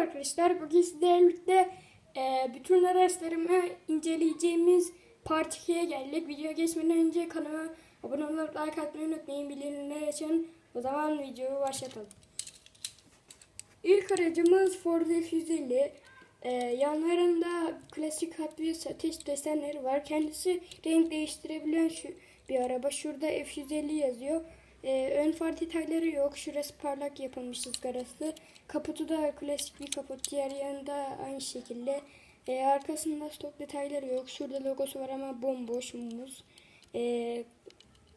arkadaşlar. Bugün sizlerle e, bütün araçlarımı inceleyeceğimiz Part 2'ye geldik. Video geçmeden önce kanalıma abone olup like atmayı unutmayın. Bildirimleri açın. O zaman videoyu başlatalım. İlk aracımız Ford F-150. E, yanlarında klasik Hot Wheels ateş desenleri var. Kendisi renk değiştirebilen şu bir araba. Şurada F-150 yazıyor. Ee, ön far detayları yok. Şurası parlak yapılmış ızgarası. Kaputu da klasik bir kaput. Diğer yanında aynı şekilde. Ee, arkasında stok detayları yok. Şurada logosu var ama bomboş muz. Ee,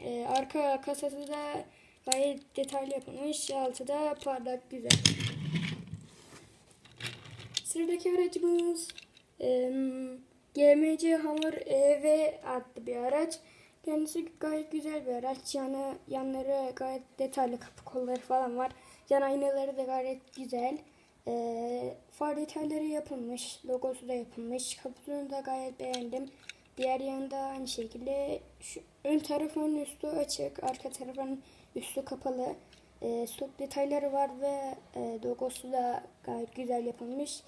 e, arka kasası da gayet detaylı yapılmış. Altı da parlak güzel. Sıradaki aracımız e, GMC Hammer EV adlı bir araç. Kendisi gayet güzel bir araç. Yanı, yanları gayet detaylı kapı kolları falan var. Yan aynaları da gayet güzel. E, far detayları yapılmış. Logosu da yapılmış. Kaputunu da gayet beğendim. Diğer yanında aynı şekilde şu ön tarafın üstü açık. Arka tarafın üstü kapalı. E, stok detayları var ve e, logosu da gayet güzel yapılmış.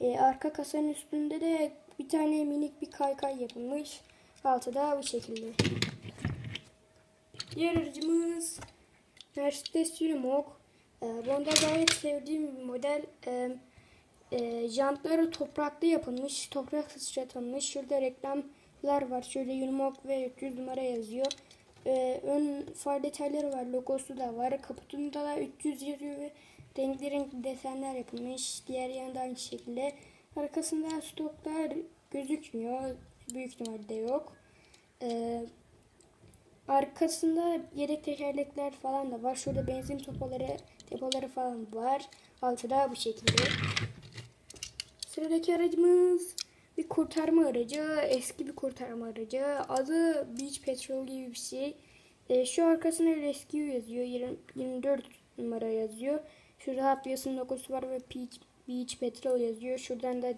E, arka kasanın üstünde de bir tane minik bir kaykay yapılmış. Altı da bu şekilde. Diğer aracımız Mercedes Unimog. E, Bunda gayet sevdiğim bir model. E, e, jantları topraklı yapılmış. Toprak sıçratılmış. Şurada reklamlar var. Şöyle Unimog ve 300 numara yazıyor. E, ön far detayları var. Logosu da var. Kaputunda da 300 yazıyor ve renkli renkli desenler yapılmış. Diğer yanda aynı şekilde. Arkasında stoklar gözükmüyor. Büyük ihtimalle yok. Ee, arkasında yedek tekerlekler falan da var. Şurada benzin depoları, depoları falan var. Altı da bu şekilde. Sıradaki aracımız bir kurtarma aracı. Eski bir kurtarma aracı. Adı Beach Petrol gibi bir şey. Ee, şu arkasında Rescue yazıyor. 20, 24 numara yazıyor. Şurada Wheels'ın logosu var ve Beach, Beach Petrol yazıyor. Şuradan da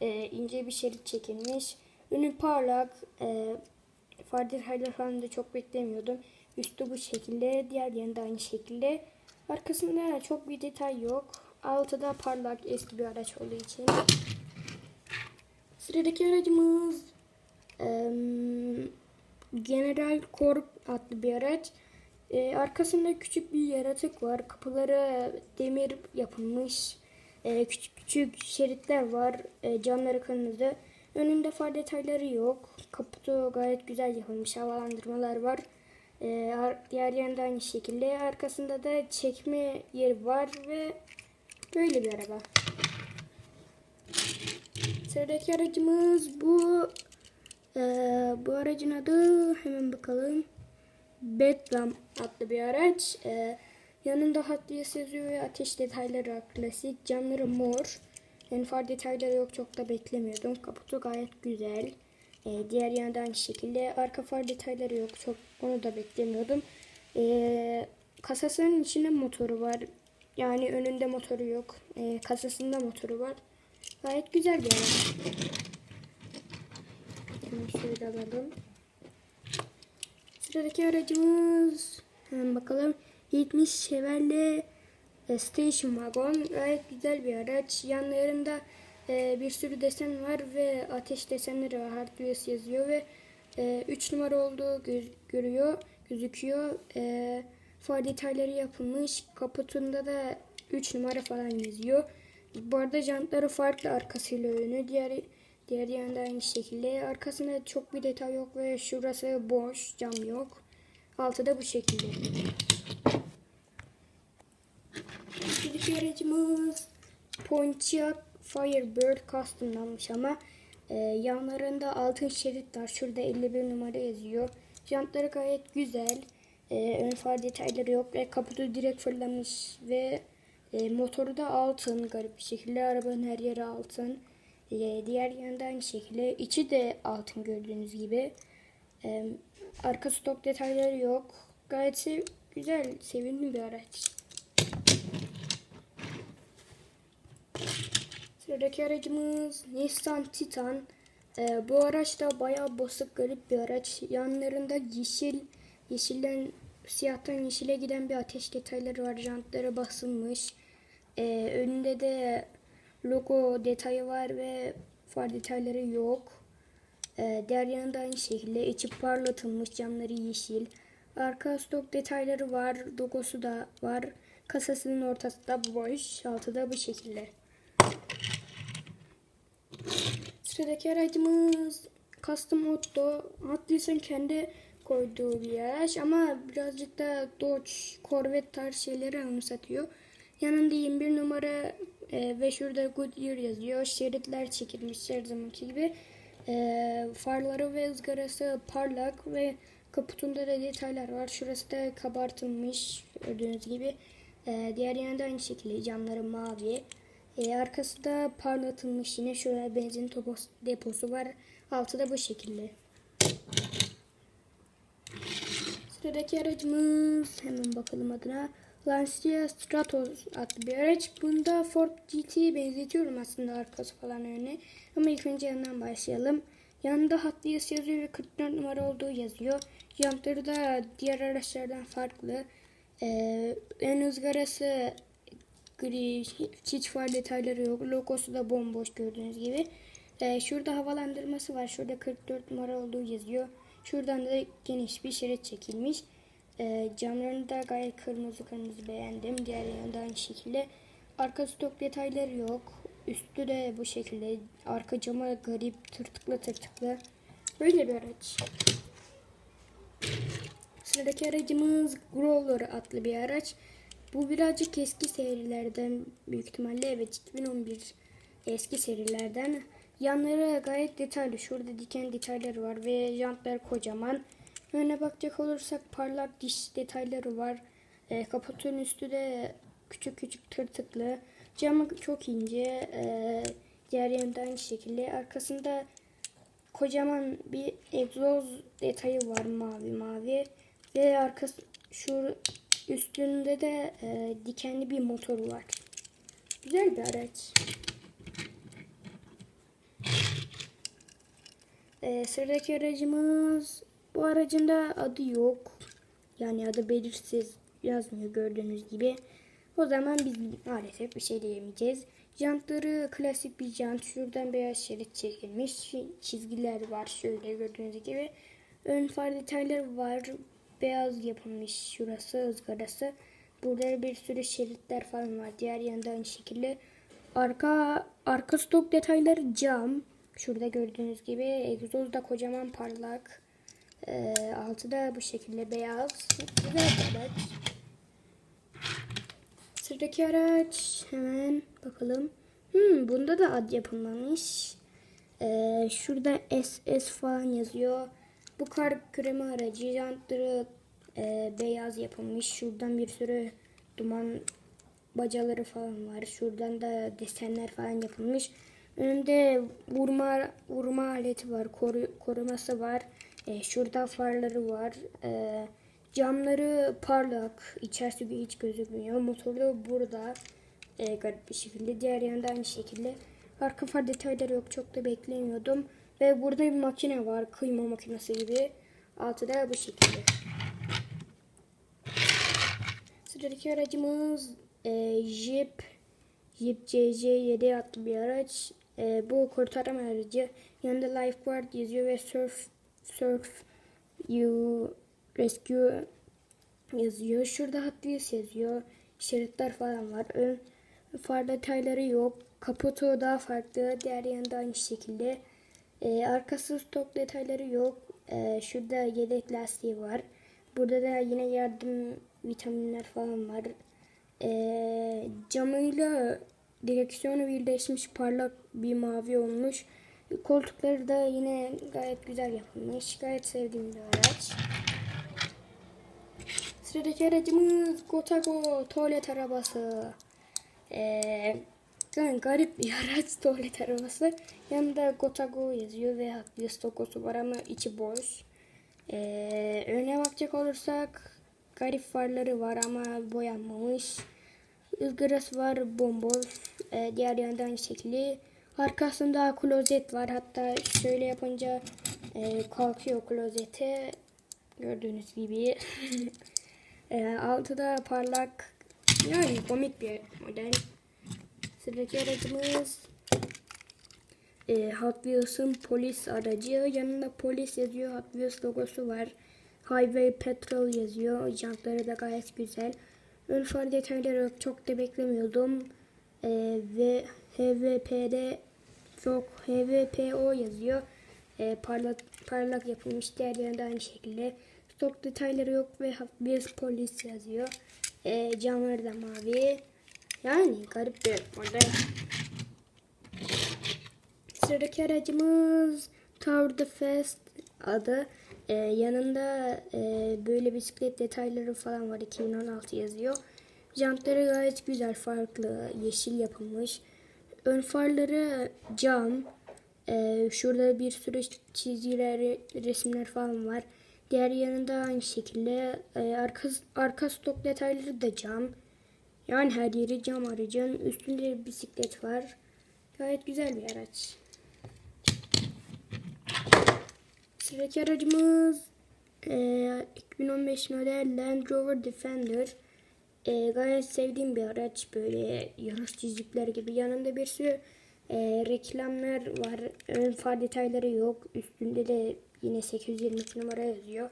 e, ince bir şerit çekilmiş. Önü parlak. E, detayları falan da çok beklemiyordum. Üstü bu şekilde. Diğer yanında aynı şekilde. Arkasında çok bir detay yok. Altı da parlak eski bir araç olduğu için. Sıradaki aracımız e, General Corp adlı bir araç. E, arkasında küçük bir yaratık var. Kapıları demir yapılmış. E, küçük küçük şeritler var. E, camları kırmızı. Önünde far detayları yok. Kaputu gayet güzel yapılmış. Havalandırmalar var. E, ar- diğer yanında aynı şekilde. Arkasında da çekme yeri var ve böyle bir araba. Sıradaki aracımız bu. E, bu aracın adı hemen bakalım. Bedlam adlı bir araç. Ee, yanında Wheels yazıyor ve ateş detayları var. Klasik. Camları mor. Yani far detayları yok çok da beklemiyordum. Kaputu gayet güzel. Ee, diğer yanda aynı şekilde. Arka far detayları yok. Çok onu da beklemiyordum. Ee, kasasının içinde motoru var. Yani önünde motoru yok. Ee, kasasında motoru var. Gayet güzel bir araç. Hemen şöyle alalım. Sıradaki aracımız hemen bakalım 70 Chevrolet e, Station Wagon gayet güzel bir araç. Yanlarında e, bir sürü desen var ve ateş desenleri var. Wheels yazıyor ve 3 numara olduğu göz, görüyor, gözüküyor. E, far detayları yapılmış. Kaputunda da 3 numara falan yazıyor. Bu arada jantları farklı arkasıyla önü. Diğer Diğer yanda aynı şekilde. Arkasında çok bir detay yok ve şurası boş. Cam yok. Altı da bu şekilde. İlk aracımız Pontiac Firebird customlanmış ama e, yanlarında altın şerit var. Şurada 51 numara yazıyor. Jantları gayet güzel. E, ön far detayları yok ve kaputu direkt fırlamış ve e, motoru da altın garip bir şekilde. Arabanın her yeri altın. Ee, diğer yanda aynı şekilde içi de altın gördüğünüz gibi. Ee, arka stok detayları yok. Gayet güzel, sevimli bir araç. Sıradaki aracımız Nissan Titan. Ee, bu araç da bayağı bozuk garip bir araç. Yanlarında yeşil, yeşilden siyahtan yeşile giden bir ateş detayları var. Jantları basılmış. Ee, önünde de logo detayı var ve far detayları yok. Ee, diğer yanında aynı şekilde içi parlatılmış camları yeşil. Arka stok detayları var. Logosu da var. Kasasının ortası da boş. Altı da bu şekilde. Sıradaki aracımız Custom. Hot Wheels'ın kendi koyduğu bir araç ama birazcık da Dodge, Corvette tarzı şeyleri anımsatıyor. Yanında 21 numara e, ve şurada Goodyear yazıyor. Şeritler çekilmiş her zamanki gibi. E, farları ve ızgarası parlak ve kaputunda da detaylar var. Şurası da kabartılmış gördüğünüz gibi. E, diğer yanında aynı şekilde camları mavi. E, arkası da parlatılmış yine şöyle benzin topos, deposu var. Altı da bu şekilde. Sıradaki aracımız hemen bakalım adına. Lancia Stratos adlı bir araç. Bunda Ford GT'ye benzetiyorum aslında arkası falan önüne. Ama ilk önce yanından başlayalım. Yanında Wheels yazıyor ve 44 numara olduğu yazıyor. Jantları da diğer araçlardan farklı. Ee, ön ızgarası gri, hiç far detayları yok. Logosu da bomboş gördüğünüz gibi. Ee, şurada havalandırması var. Şurada 44 numara olduğu yazıyor. Şuradan da geniş bir şerit çekilmiş. Ee, camlarını da gayet kırmızı kırmızı beğendim. Diğer yanında aynı şekilde. Arka stok detayları yok. Üstü de bu şekilde. Arka camı garip tırtıklı tırtıklı. Böyle bir araç. Sıradaki aracımız Growler adlı bir araç. Bu birazcık eski serilerden büyük ihtimalle evet 2011 eski serilerden. Yanları gayet detaylı. Şurada diken detayları var ve jantlar kocaman. Öne bakacak olursak parlak diş detayları var. E, kaputun üstü de küçük küçük tırtıklı. Camı çok ince. E, diğer yanında aynı şekilde. Arkasında kocaman bir egzoz detayı var mavi mavi. Ve arkası şu üstünde de e, dikenli bir motor var. Güzel bir araç. Ee, sıradaki aracımız bu aracın da adı yok. Yani adı belirsiz yazmıyor gördüğünüz gibi. O zaman biz maalesef bir şey diyemeyeceğiz. Jantları klasik bir jant. Şuradan beyaz şerit çekilmiş. Çizgiler var şöyle gördüğünüz gibi. Ön far detayları var. Beyaz yapılmış şurası ızgarası. Burada bir sürü şeritler falan var. Diğer yanda aynı şekilde. Arka arka stok detayları cam. Şurada gördüğünüz gibi egzoz da kocaman parlak. Ee, altı da bu şekilde beyaz. Güzel bir. Sıradaki araç hemen bakalım. Hmm, bunda da ad yapılmamış. Ee, şurada SS falan yazıyor. Bu kar kremi aracı jantları e, beyaz yapılmış. Şuradan bir sürü duman bacaları falan var. Şuradan da desenler falan yapılmış. Önünde vurma vurma aleti var. Koru, koruması var. E, şurada farları var. E, camları parlak. İçerisi bir hiç gözükmüyor. Motoru burada. E, garip bir şekilde. Diğer yanda aynı şekilde. Arka far detayları yok. Çok da beklemiyordum. Ve burada bir makine var. Kıyma makinesi gibi. Altı da bu şekilde. Sıradaki aracımız e, Jeep Jeep CC7 adlı bir araç. E, bu kurtarma aracı. Yanında lifeguard yazıyor ve surf surf you rescue yazıyor. Şurada Hot yazıyor. Şeritler falan var. Ön far detayları yok. Kaputu daha farklı. Diğer yanında aynı şekilde. E, arkası stok detayları yok. E, şurada yedek lastiği var. Burada da yine yardım vitaminler falan var. E, camıyla direksiyonu birleşmiş parlak bir mavi olmuş. Koltukları da yine gayet güzel yapılmış. Gayet sevdiğim bir araç. Sıradaki aracımız Gotago tuvalet arabası. Ee, yani garip bir araç tuvalet arabası. Yanında Gotago yazıyor ve Wheels logosu var ama içi boş. Ee, öne bakacak olursak garip farları var ama boyanmamış. Izgarası var bomboş. Ee, diğer yandan şekilde. Arkasında klozet var. Hatta şöyle yapınca e, kalkıyor klozete. Gördüğünüz gibi. e, altı da parlak. Yani komik bir model. Sıradaki aracımız e, Hot Wheels'ın polis aracı. Yanında polis yazıyor. Hot Wheels logosu var. Highway Patrol yazıyor. Jantları da gayet güzel. Ön far detayları yok. Çok da beklemiyordum. E, ve HVP'de çok HVPO yazıyor. E, parlak, parlak yapılmış. Diğer yerinde aynı şekilde. Stok detayları yok ve Hot Wheels polis yazıyor. E, camları da mavi. Yani garip bir model. Sıradaki aracımız Tower the Fest adı. Ee, yanında e, böyle bisiklet detayları falan var. 2016 yazıyor. Jantları gayet güzel, farklı, yeşil yapılmış. Ön farları cam. Ee, şurada bir sürü çizgiler, resimler falan var. Diğer yanında aynı şekilde e, arka, arka stok detayları da cam. Yani her yeri cam aracın. Üstünde bisiklet var. Gayet güzel bir araç. Sıradaki aracımız eee, 2015 model Land Rover Defender. Eee, gayet sevdiğim bir araç. Böyle yarış çizikler gibi. Yanında bir sürü eee, reklamlar var. Ön far detayları yok. Üstünde de yine 822 numara yazıyor.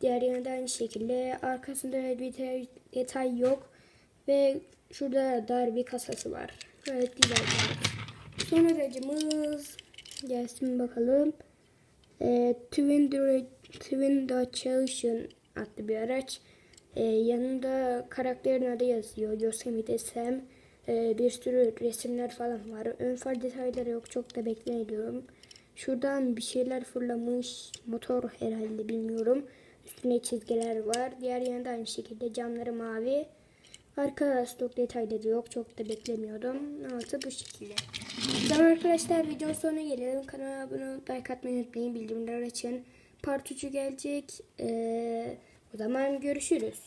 Diğer yanında aynı şekilde. Arkasında detay, detay yok. Ve şurada dar bir kasası var. Gayet güzel. Son aracımız gelsin bakalım. E, Twin, Twin Ocean adlı bir araç. E, yanında karakterin adı yazıyor. Yosemite Sam. E, bir sürü resimler falan var. Ön far detayları yok. Çok da bekleniyorum. Şuradan bir şeyler fırlamış. Motor herhalde bilmiyorum. Üstüne çizgiler var. Diğer yanında aynı şekilde camları mavi. Arka stok detayları yok. Çok da beklemiyordum. Altı bu şekilde. Tamam arkadaşlar videonun sonuna gelelim. Kanala abone olup like atmayı unutmayın. Bildirimler açın. Part 3'ü gelecek. Ee, o zaman görüşürüz.